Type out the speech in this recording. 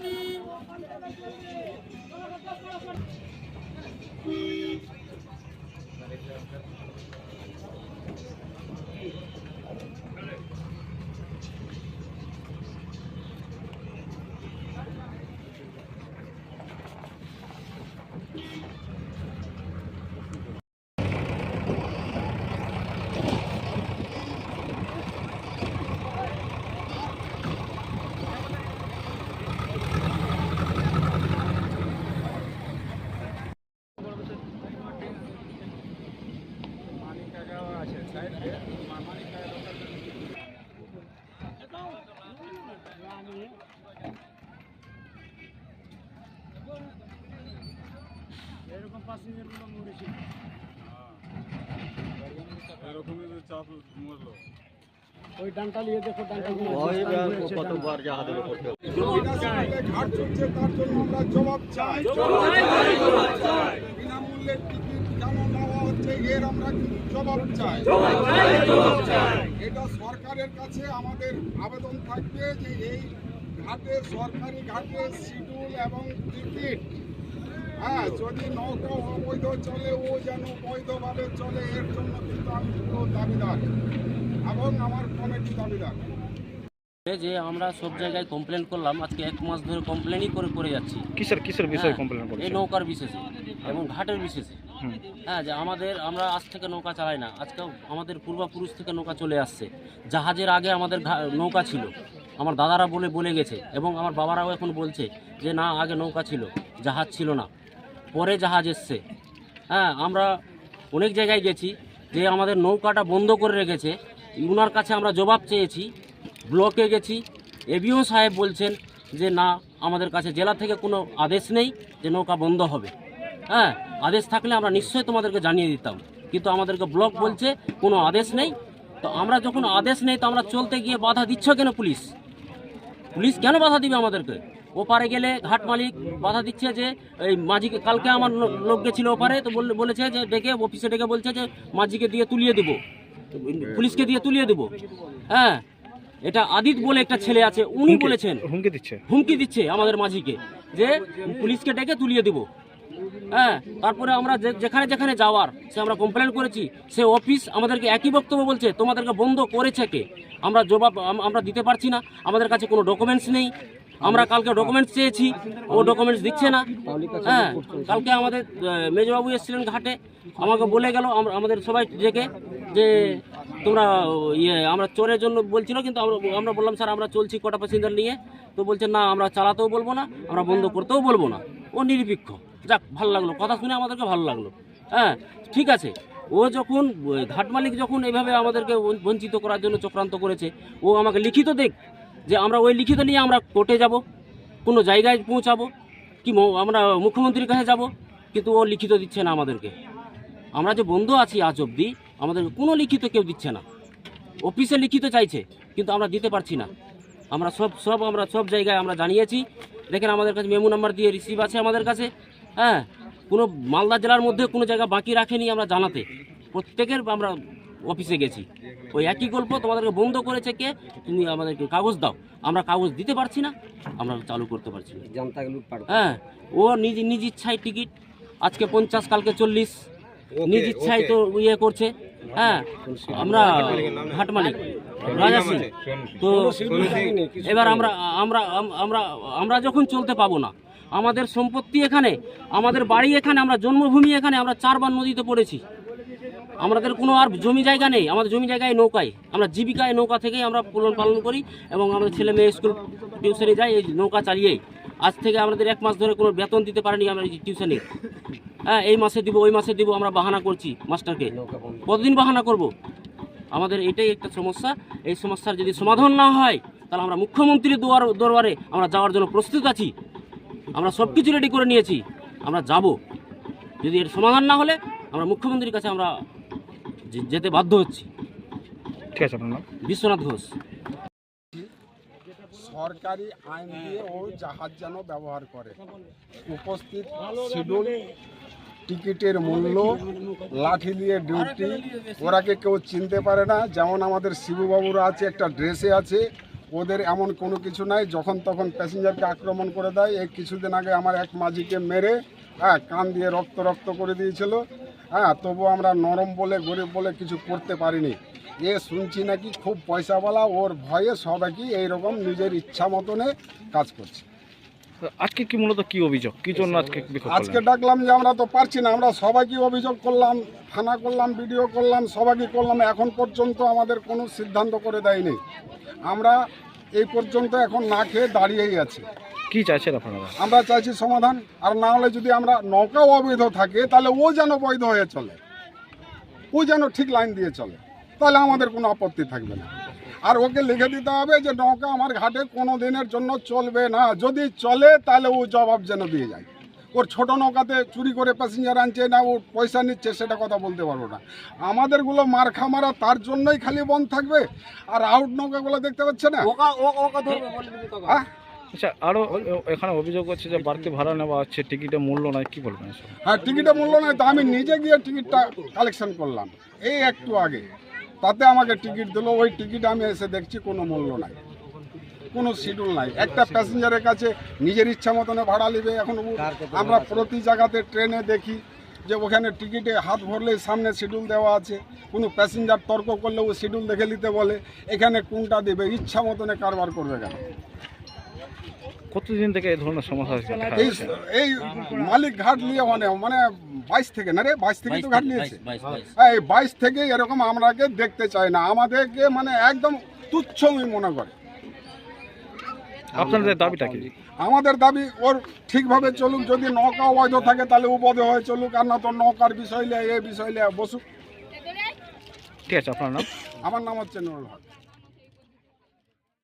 Thank you. এরকমই তো চাপ মরলো ওই ডানটা নিয়ে দেখো ডানটা কতবার জাহাজের উপর ঘাট চলছে তার জন্য আমরা জবাব চাই টিকিট কেন নেওয়া হচ্ছে এর আমরা কিন্তু জবাব চাই। এটা সরকারের কাছে আমাদের আবেদন থাকবে যে এই ঘাটে সরকারি ঘাটে শিডিউল এবং টিকিট হ্যাঁ যদি নৌকা অবৈধ চলে ও যেন বৈধভাবে চলে এর জন্য কিন্তু আমি দাবিদার এবং আমার কমিটি দাবিদার। যে আমরা সব জায়গায় কমপ্লেন করলাম আজকে এক মাস ধরে কমপ্লেনই করে করে যাচ্ছি। কিসের কিসের বিষয়ে হ্যাঁ, কমপ্লেন এই নৌকার বিশেষে এবং ঘাটের বিশেষে। হ্যাঁ যে আমাদের, আমরা আজ থেকে নৌকা চালাই না। আজকে আমাদের পূর্বপুরুষ থেকে নৌকা চলে আসছে। জাহাজের আগে আমাদের নৌকা ছিল। আমার দাদারা বলে বলে গেছে এবং আমার বাবারাও এখন বলছে যে, না, আগে নৌকা ছিল। জাহাজ ছিল না। পরে জাহাজ এসছে। হ্যাঁ আমরা অনেক জায়গায় গেছি যে আমাদের নৌকাটা বন্ধ করে রেখেছে। উনার কাছে আমরা জবাব চেয়েছি। ব্লকে গেছি। এবিও সাহেব বলছেন যে, না, আমাদের কাছে জেলা থেকে কোনো আদেশ নেই যে নৌকা বন্ধ হবে। হ্যাঁ আদেশ থাকলে আমরা নিশ্চয়ই তোমাদেরকে জানিয়ে দিতাম। কিন্তু আমাদেরকে ব্লক বলছে কোনো আদেশ নেই। তো আমরা যখন আদেশ নেই তো আমরা চলতে গিয়ে বাধা দিচ্ছ কেন পুলিশ? পুলিশ কেন বাধা দিবে আমাদেরকে? ওপারে গেলে ঘাট মালিক বাধা দিচ্ছে যে এই মাঝিকে কালকে আমার লোক গেছিল ওপারে তো বল- বলেছে যে ডেকে অফিসে ডেকে বলছে যে মাঝিকে দিয়ে তুলিয়ে দেবো। পুলিশকে দিয়ে তুলিয়ে দেবো। হ্যাঁ এটা আদিত বলে একটা ছেলে আছে উনি বলেছেন। হুমকি দিচ্ছে। হুমকি দিচ্ছে আমাদের মাঝিকে যে পুলিশকে ডেকে তুলিয়ে দেব। হ্যাঁ তারপরে আমরা যেখানে যেখানে যাওয়ার, সে আমরা কমপ্লেন করেছি, সে অফিস আমাদেরকে একই বক্তব্য বলছে, তোমাদেরকে বন্ধ করেছে কে? আমরা জবাব আমরা দিতে পারছি না, আমাদের কাছে কোনো ডকুমেন্টস নেই। আমরা কালকে ডকুমেন্টস চেয়েছি, ও ডকুমেন্টস দিচ্ছে না। হ্যাঁ কালকে আমাদের মেজবাবু এসেছিলেন ঘাটে, আমাকে বলে গেল আমাদের সবাই ডেকে যে তোমরা ইয়ে আমরা চোরের জন্য বলছিল, কিন্তু আমরা বললাম, স্যার, আমরা চলছি কটা প্যাসেঞ্জার নিয়ে। তো বলছে, না, আমরা চালাতেও বলব না, আমরা বন্ধ করতেও বলব না। ও নিরপেক্ষ যাক, ভালো লাগল। কথা শুনে আমাদেরকে ভালো লাগল। হ্যাঁ ঠিক আছে। ও যখন ঘাট মালিক যখন এইভাবে আমাদেরকে বঞ্চিত করার জন্য চক্রান্ত করেছে, ও আমাকে লিখিত দেখ যে আমরা ওই লিখিত নিয়ে আমরা কোর্টে যাব, কোনো জায়গায় পৌঁছাবো, কি আমরা মুখ্যমন্ত্রীর কাছে যাব, কিন্তু ও লিখিত দিচ্ছে না আমাদেরকে। আমরা যে বন্ধু আছি আজ অবধি, আমাদের কোনো লিখিত কেউ দিচ্ছে না। অফিসে লিখিত চাইছে, কিন্তু আমরা দিতে পারছি না। আমরা সব সব আমরা সব জায়গায় আমরা জানিয়েছি। দেখেন আমাদের কাছে মেমু নাম্বার দিয়ে রিসিভ আছে আমাদের কাছে। হ্যাঁ কোনো মালদা জেলার মধ্যে কোনো জায়গা বাকি রাখেনি আমরা জানাতে। প্রত্যেকের আমরা অফিসে গেছি। ওই একই গল্প তোমাদেরকে বন্ধ করেছে কে? তুমি আমাদেরকে কাগজ দাও। আমরা কাগজ দিতে পারছি না আমরা চালু করতে পারছি না। হ্যাঁ ও নিজ নিজ ইচ্ছায় টিকিট আজকে পঞ্চাশ কালকে চল্লিশ। নিজ ইচ্ছায় তো ইয়ে করছে। হ্যাঁ আমরা ঘাট মালিক রাজা সিং। তো এবার আমরা আমরা আমরা আমরা যখন চলতে পাবো না আমাদের সম্পত্তি এখানে, আমাদের বাড়ি এখানে, আমরা জন্মভূমি এখানে, আমরা চারবার নদীতে পড়েছি। আমাদের কোনো আর জমি জায়গা নেই, আমাদের জমি জায়গায় নৌকায়। আমরা জীবিকায় নৌকা থেকেই আমরা পালন পালন করি এবং আমাদের ছেলে মেয়ে স্কুল টিউশনে যাই এই নৌকা চালিয়েই। আজ থেকে আমাদের এক মাস ধরে কোনো বেতন দিতে পারিনি আমরা এই টিউশনে। হ্যাঁ এই মাসে দিব, ওই মাসে দিব, আমরা বাহানা করছি মাস্টারকে। কতদিন বাহানা করব? আমাদের এটাই একটা সমস্যা। এই সমস্যার যদি সমাধান না হয়, তাহলে আমরা মুখ্যমন্ত্রীর দুয়ার দরবারে আমরা যাওয়ার জন্য প্রস্তুত আছি। আমরা সব কিছু রেডি করে নিয়েছি। আমরা যাব। যদি এর সমাধান না হলে আমরা মুখ্যমন্ত্রীর কাছে আমরা যে- যেতে বাধ্য হচ্ছি। ঠিক আছে আপনার বিশ্বনাথ ঘোষ। সরকারি আইন দিয়ে ও জাহাজ যেন ব্যবহার করে। উপস্থিত শিডিউল টিকিটের মূল্য লাঠি দিয়ে ডিউটি ওরাকে কেউ চিনতে পারে না। যেমন আমাদের শিবুবাবুরা আছে একটা ড্রেসে আছে। ওদের এমন কোনো কিছু নাই, যখন তখন প্যাসেঞ্জারকে আক্রমণ করে দেয়। এই কিছুদিন আগে আমার এক মাঝিকে মেরে হ্যাঁ কান দিয়ে রক্ত রক্ত করে দিয়েছিল। হ্যাঁ তবু আমরা নরম বলে, গরিব বলে কিছু করতে পারিনি। এ শুনছি নাকি খুব পয়সাওয়ালা, ওর ভয়ে সবাইকে এইরকম নিজের ইচ্ছা মতনে কাজ করছে। আজকে কি মূলত কি অভিযোগ? কি জন্য আজকে আজকে ডাকলাম যে আমরা তো পারছি না আমরা সবাইকে অভিযোগ করলাম থানা করলাম ভিডিও করলাম সবাইকে করলাম এখন পর্যন্ত আমাদের কোনো সিদ্ধান্ত করে দেয়নি। আমরা এই পর্যন্ত এখন না খেয়ে দাঁড়িয়েই আছি। কি চাইছেন আপনারা? আমরা চাইছি সমাধান আর না হলে যদি আমরা নৌকাও অবৈধ থাকে তাহলে ও যেন বৈধ হয়ে চলে। ও যেন ঠিক লাইন দিয়ে চলে তাহলে আমাদের কোনো আপত্তি থাকবে না। আর ওকে লিখে দিতে হবে যে নৌকা আমার ঘাটে কোনো দিনের জন্য চলবে না। যদি চলে তাহলে ও জবাব যেন দিয়ে যায়। ওর ছোট নৌকাতে চুরি করে প্যাসেঞ্জার আনছে না ও পয়সা নিচ্ছে সেটা কথা বলতে পারব না। আমাদেরগুলো মার খামারা তার জন্যই খালি বন্ধ থাকবে আর আউট নৌকাগুলো দেখতে পাচ্ছে না? হ্যাঁ? আচ্ছা আরও এখানে অভিযোগ হচ্ছে যে বাড়তি ভাড়া নেওয়া হচ্ছে টিকিটের মূল্য নাই কি বলবেন হ্যাঁ টিকিটের মূল্য নয় তো আমি নিজে গিয়ে টিকিটটা কালেকশন করলাম। এই একটু আগে। তাতে আমাকে টিকিট দিলো, ওই টিকিট আমি এসে দেখছি কোনো মূল্য নাই, কোনো শিডিউল নাই। একটা প্যাসেঞ্জারের কাছে নিজের ইচ্ছা মতনে ভাড়া নেবে এখন। আমরা প্রতি জায়গাতে ট্রেনে দেখি যে ওখানে টিকিটে হাত ভরলেই সামনে শিডিউল দেওয়া আছে। কোনো প্যাসেঞ্জার তর্ক করলে ও শিডিউল দেখে নিতে বলে। এখানে কোনটা দেবে, ইচ্ছা মতনে কারবার করবে কেন? কতদিন থেকে এই ধরনের সমস্যা হচ্ছে এই এই মালিক ঘাট নিয়ে মানে মানে বাইশ থেকে না রে? বাইশ থেকে তো ঘাট নিয়েছে। হ্যাঁ, এই বাইশ থেকে এরকম আমরাকে দেখতে চাই না। আমাদেরকে মানে একদম তুচ্ছ মনে করে। আপনাদের দাবিটা কি? আমাদের দাবি ওর ঠিকভাবে চলুক যদি নৌকা অবৈধ থাকে তাহলে বৈধ হয়ে চলুক আর না তো নৌকার বিষয় নিয়ে এ বিষয় নিয়ে বসুক। ঠিক আছে আপনার নাম? আমার নাম হচ্ছে নুরুল হক।